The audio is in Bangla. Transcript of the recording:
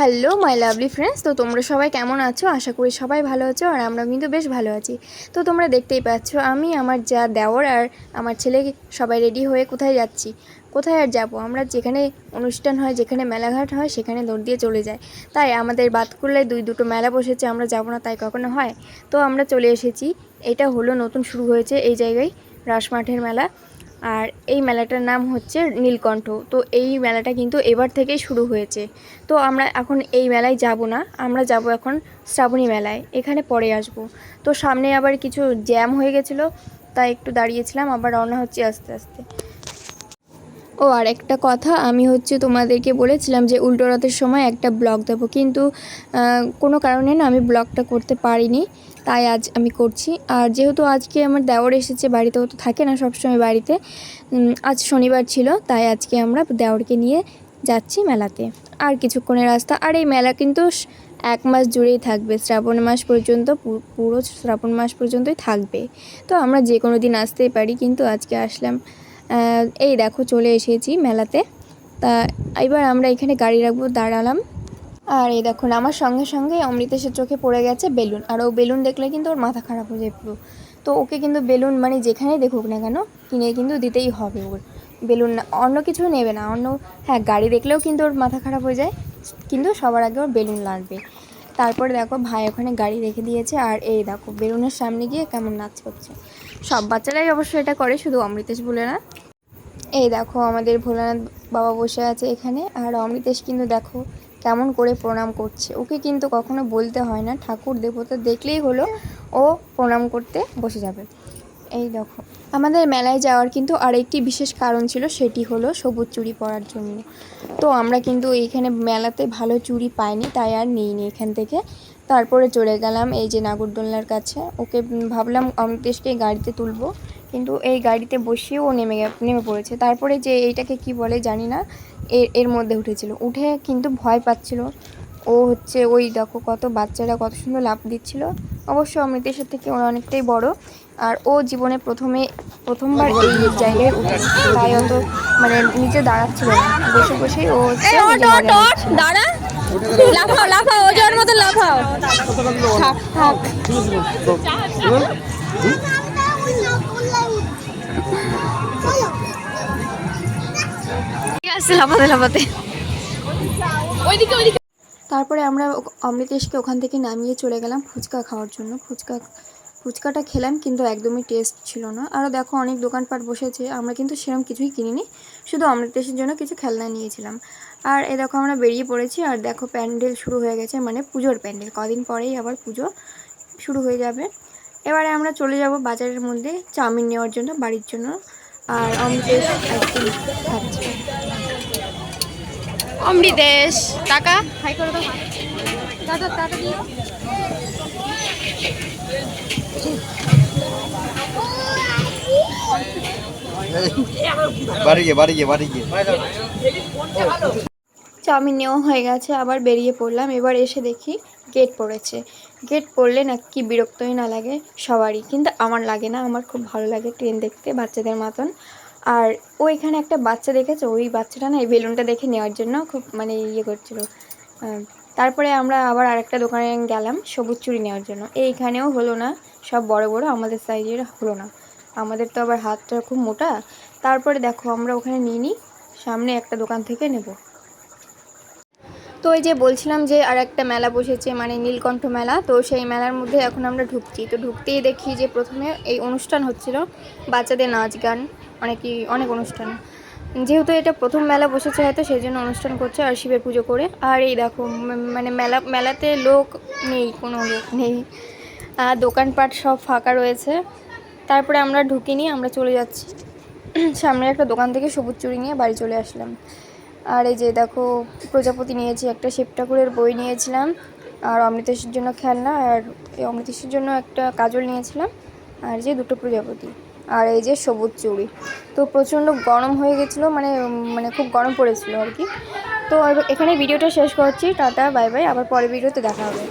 হ্যালো মাই লাভলি ফ্রেন্ডস তো তোমরা সবাই কেমন আছো? আশা করি সবাই ভালো আছো আর আমরা কিন্তু বেশ ভালো আছি। তো তোমরা দেখতেই পাচ্ছ, আমি আমার যা দেওর আর আমার ছেলে সবাই রেডি হয়ে কোথায় যাচ্ছি? কোথায় আর যাব? আমরা যেখানে অনুষ্ঠান হয়, যেখানে মেলাঘাট হয়, সেখানে দৌড় দিয়ে চলে যায় তাই আমাদের বাতকুল্লায় দুই দুটো মেলা বসেছে, আমরা যাব না, তাই কখনো হয়? তো আমরা চলে এসেছি। এটা হলো নতুন শুরু হয়েছে এই জায়গায় রাসমাঠের মেলা। আর এই মেলাটার নাম হচ্ছে নীলকণ্ঠ। তো এই মেলাটা কিন্তু এবার থেকেই শুরু হয়েছে। তো আমরা এখন এই মেলায় যাব না, আমরা যাব এখন শ্রাবণী মেলায়, এখানে পরে আসব। তো সামনে আবার কিছু জ্যাম হয়ে গেছিল, তাই একটু দাঁড়িয়েছিলাম, আবার রওনা হচ্ছে আস্তে আস্তে। ও আর একটা কথা, আমি হচ্ছে তোমাদেরকে বলেছিলাম যে উল্টো রথের সময় একটা ব্লগ দেবো, কিন্তু কোনো কারণে না আমি ব্লগটা করতে পারিনি। তাই আজ আমি করছি। আর যেহেতু আজকে আমার দেওর এসেছে, বাড়িতে ও তো থাকে না সবসময় বাড়িতে আজ শনিবার ছিল, তাই আজকে আমরা দেওরকে নিয়ে যাচ্ছি মেলাতে। আর কিছুক্ষণের রাস্তা, আর এই মেলা কিন্তু এক মাস জুড়েই থাকবে। শ্রাবণ মাস পর্যন্ত পুরো শ্রাবণ মাস পর্যন্তই থাকবে। তো আমরা যে কোনো দিন আসতেই পারি, কিন্তু আজকে আসলাম এই দেখো চলে এসেছি মেলাতে। তা, এবার আমরা এখানে গাড়ি রাখব, দাঁড়ালাম। আর এই দেখুন, আমার সঙ্গে সঙ্গে অমৃতেশের চোখে পড়ে গেছে বেলুন। আর ও বেলুন দেখলে কিন্তু ওর মাথা খারাপ হয়ে যায় পুরো। তো ওকে কিন্তু বেলুন মানে যেখানেই দেখুক না কেন, কিনে কিন্তু দিতেই হবে ওর। বেলুন না, অন্য কিছু নেবে না। অন্য হ্যাঁ গাড়ি দেখলেও কিন্তু ওর মাথা খারাপ হয়ে যায়, কিন্তু সবার আগে ওর বেলুন লাগবে। তারপরে দেখো, ভাই ওখানে গাড়ি রেখে দিয়েছে। আর এই দেখো, বেলুনের সামনে গিয়ে কেমন নাচ করছে। সব বাচ্চারাই অবশ্য এটা করে, শুধু অমৃতেশ বলে না। এই দেখো, আমাদের ভোলানাথ বাবা বসে আছে এখানে। আর অমৃতেশ কিন্তু দেখো কেমন করে প্রণাম করছে। ওকে কিন্তু কখনো বলতে হয় না। ঠাকুর দেবতা দেখলেই হলো ও প্রণাম করতে বসে যাবে। এই দেখো, আমাদের মেলায় যাওয়ার কিন্তু আরেকটি বিশেষ কারণ ছিল, সেটি হলো সবুজ চুড়ি পরার জন্য। তো আমরা কিন্তু এইখানে মেলাতে ভালো চুড়ি পাইনি, তাই আর নিইনি এখান থেকে। তারপরে চলে গেলাম এই যে নাগরদোলনার কাছে। ওকে ভাবলাম অমৃতেশকে গাড়িতে তুলবো, কিন্তু এই গাড়িতে বসিয়ে ও নেমে নেমে পড়েছে। তারপরে যে এইটাকে কি বলে জানি না এর এর মধ্যে উঠেছিল। উঠে কিন্তু ভয় পাচ্ছিল। ও হচ্ছে ওই দেখো কত বাচ্চারা কত সুন্দর লাভ দিচ্ছিল। অবশ্য অমৃতেশের থেকে ওরা অনেকটাই বড়। আর ও জীবনে প্রথমে প্রথমবার এই জায়গায় উঠেছে। তাই অত মানে নিচে দাঁড়াচ্ছিল না। বসে বসেই ও হচ্ছে নিজে দাঁড়া। লাফাও লাফাও ওজন মতো লাফাও। থাক থাক। আছে লাফাতে লাফাতে। ওইদিকে ওইদিকে। তারপরে আমরা অমৃতেশকে ওখান থেকে নামিয়ে চলে গেলাম ফুচকা খাওয়ার জন্য। ফুচকা ফুচকাটা খেলাম কিন্তু একদমই টেস্ট ছিল না। আরও দেখো অনেক দোকানপাট বসেছে আমরা কিন্তু সেরকম কিছুই কিনিনি শুধু অমৃতেশের জন্য কিছু খেলনা নিয়েছিলাম। আর এ দেখো আমরা বেরিয়ে পড়েছি আর দেখো প্যান্ডেল শুরু হয়ে গেছে মানে পুজোর প্যান্ডেল। কদিন পরেই আবার পুজো শুরু হয়ে যাবে। এবারে আমরা চলে যাব বাজারের মধ্যে চাউমিন নেওয়ার জন্য বাড়ির জন্য। আর অমৃতেশ আইসক্রিম খাচ্ছে অমৃতেশ টাকা? হাই করে দাও। দাদা টাকা দিও। বাড়ি গিয়ে বাড়ি গিয়ে বাড়ি গিয়ে। চাউমিন নেওয়া হয়ে গেছে আবার বেরিয়ে পড়লাম। এবার এসে দেখি গেট পড়েছে। গেট পড়লে না কি বিরক্তই না লাগে সবারই। কিন্তু আমার লাগে না আমার খুব ভালো লাগে ট্রেন দেখতে বাচ্চাদের মতন। আর ও এখানে একটা বাচ্চা দেখেছে, ওই বাচ্চাটা না এই বেলুনটা দেখে নেওয়ার জন্য খুব মানে ইয়ে করছিল। তারপরে আমরা আবার আরেকটা দোকানে গেলাম সবুজ চুড়ি নেওয়ার জন্য। এইখানেও হলো না, সব বড় বড়, আমাদের সাইজের হলো না। আমাদের তো আবার হাতটা খুব মোটা। তারপরে দেখো আমরা ওখানে নিয়ে নিই, সামনে একটা দোকান থেকে নেব। তো ওই যে বলছিলাম যে আর একটা মেলা বসেছে মানে নীলকণ্ঠ মেলা। তো সেই মেলার মধ্যে এখন আমরা ঢুকছি। তো ঢুকতেই দেখি যে প্রথমে এই অনুষ্ঠান হচ্ছিল বাচ্চাদের নাচ গান। অনেকই, অনেক অনুষ্ঠান। যেহেতু এটা প্রথম মেলা বসেছে হয়তো, সেই জন্য অনুষ্ঠান করছে আর শিবের পুজো করে। আর এই দেখো মানে মেলা, মেলাতে লোক নেই, কোনো লোক নেই। আর দোকানপাট সব ফাঁকা রয়েছে। তারপরে আমরা ঢুকিনি আমরা চলে যাচ্ছি। সামনে একটা দোকান থেকে সবুজ চুরি নিয়ে বাড়ি চলে আসলাম। আর এই যে দেখো, প্রজাপতি নিয়েছি একটা শিব ঠাকুরের বই নিয়েছিলাম। আর অমৃতেশের জন্য খেলনা, আর এই অমৃতেশের জন্য একটা কাজল নিয়েছিলাম। আর যে দুটো প্রজাপতি। আর এই যে সবুজ চুড়ি। তো প্রচণ্ড গরম হয়ে গেছিল মানে মানে খুব গরম পড়েছিল আর কি। তো এখানে ভিডিওটা শেষ করছি, টাটা, বাই বাই, আবার পরের ভিডিওতে দেখা হবে।